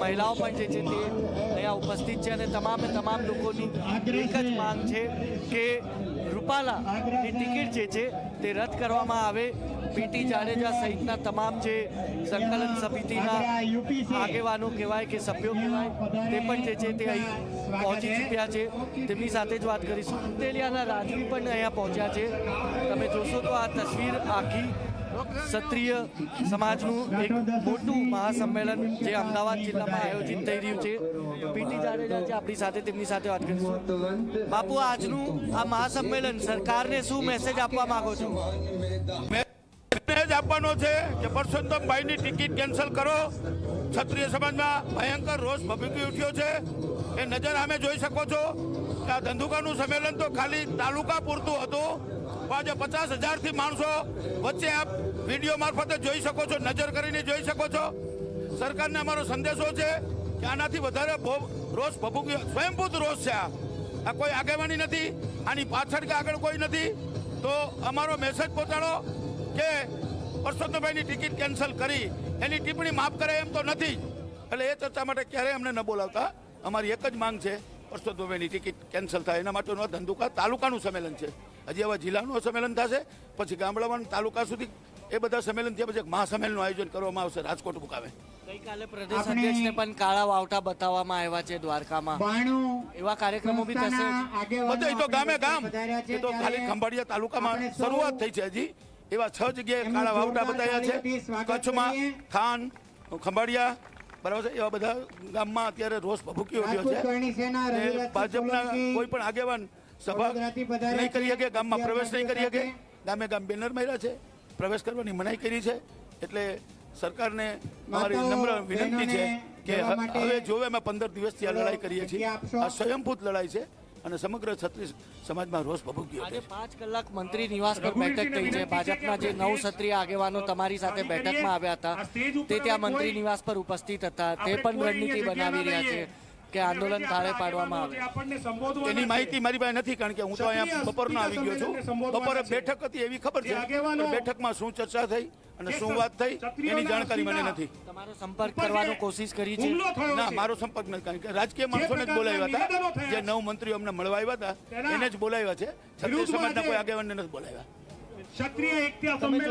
મહિલાઓ પણ જે છે તે અહીંયા ઉપસ્થિત છે અને તમામે તમામ લોકોની એક જ માંગ છે કે રૂપાલાની ટિકિટ જે છે તે રદ કરવામાં આવે. પીટી જાડેજા સહિતના તમામ જે સંકલન સમિતિના આગેવાનો કહેવાય કે સભ્યો કહેવાય, તે પણ જે છે તે અહીં પહોંચી ચૂક્યા છે. તેમની સાથે જ વાત કરીશું. ઉત્તેલિયાના રાજવી પણ અહીંયા પહોંચ્યા છે. તમે જોશો તો આ તસવીર આખી ક્ષત્રિય સમાજનું એક મોટું મહાસંમેલન જે અમદાવાદ જિલ્લામાં આયોજિત થઈ રહ્યું છે. પીટી જાડેજા છે આપણી સાથે, તેમની સાથે વાત કરીશું. બાપુ, આજનું આ મહાસંમેલન સરકારને શું મેસેજ આપવા માંગો છો? મેસેજ આપવાનો છે કે પરસોત્તમભાઈની ટિકિટ કેન્સલ કરો. ક્ષત્રિય સમાજમાં ભયંકર રોષ ભભૂકી ઉઠ્યો છે. એ નજર અમે જોઈ શકો છો કે આ ધંધુકાનું સંમેલન તો ખાલી તાલુકા પૂરતું હતું. આજે પચાસ હજારથી માણસો વચ્ચે આપ વીડિયો મારફતે જોઈ શકો છો, નજર કરીને જોઈ શકો છો. સરકારને અમારો સંદેશો છે કે આનાથી વધારે રોષ ભભૂકી, સ્વયંભૂત રોષ છે આ. કોઈ આગેવાની નથી, આની પાછળ કે આગળ કોઈ નથી. તો અમારો મેસેજ પહોંચાડો કે પરસોત્તમભાઈની ટિકિટ કેન્સલ કરી. એની ટિપ્પણી માફ કરે એમ તો નથી. એટલે એ ચર્ચા માટે ક્યારેય અમને ન બોલાવતા. અમારી એક જ માંગ છે પરસોત્તમભાઈની ટિકિટ કેન્સલ થાય. એના માટેનું આ ધંધુકા તાલુકાનું સંમેલન છે. હજી હવે જિલ્લાનું સંમેલન થશે પછી ગામડામાં તાલુકા સુધી એ બધા સંમેલન થયા પછી એક મહાસંમેલનનું આયોજન કરવામાં આવશે રાજકોટ મુકામે. ગઈકાલે પ્રદેશ અધ્યક્ષને પણ કાળા વાવટા બતાવવામાં આવ્યા છે દ્વારકામાં. એવા કાર્યક્રમો બી થશે. બધા તો ગામે ગામ. એ તો ખાલી ખંભાળિયા તાલુકામાં શરૂઆત થઈ છે હજી. એવા છ જગ્યાએ કાળા વાવટા બતાવ્યા છે. કચ્છમાં ખાન ખંભાળિયા બરાબર છે? એવા બધા ગામમાં અત્યારે રોષ ભભૂકી ઉઠ્યો છે. ભાજપના કોઈ પણ આગેવાન સભા નહીં કરી શકે ગામમાં પ્રવેશ નહીં કરી શકે. ગામે ગામ બેનર માર્યા છે પ્રવેશ કરવાની મનાઈ કરી છે. એટલે સરકારને મારી નમ્ર વિનંતી છે કે હવે જોવે અમે પંદર દિવસથી આ લડાઈ કરીએ છીએ. આ સ્વયંભૂત લડાઈ છે. અને સમગ્ર છત્રીસ સમાજમાં રોષ ભભૂક્યો આજે પાંચ કલાક મંત્રી નિવાસ પર બેઠક થઈ છે. ભાજપના જે નવ ક્ષત્રિય આગેવાનો તમારી સાથે બેઠકમાં આવ્યા હતા તે ત્યાં મંત્રી નિવાસ પર ઉપસ્થિત હતા. તે પણ રણનીતિ બનાવી રહ્યા છે કે આંદોલન થાળે પાડવામાં આવે. આપણને સંબોધવા એની માહિતી મારી પાસે નથી કારણ કે હું તો અહીંયા બપોરનો આવી ગયો છું. બપોરે બેઠક હતી એવી ખબર છે બેઠકમાં શું ચર્ચા થઈ? અને શું વાત થઈ? એની જાણકારી મને નથી. તમારો સંપર્ક કરવાનો કોશિશ કરી છે. ના મારો સંપર્ક નથી. કારણ કે રાજકીય માણસોને જ બોલાવ્યા હતા. જે નવ મંત્રીઓ અમને મળવા આવ્યા હતા એને જ બોલાવ્યા છે. ક્ષત્રિય સમાજના કોઈ આગેવાનને નથી બોલાવ્યા. ક્ષત્રિય એકતા સંમેલન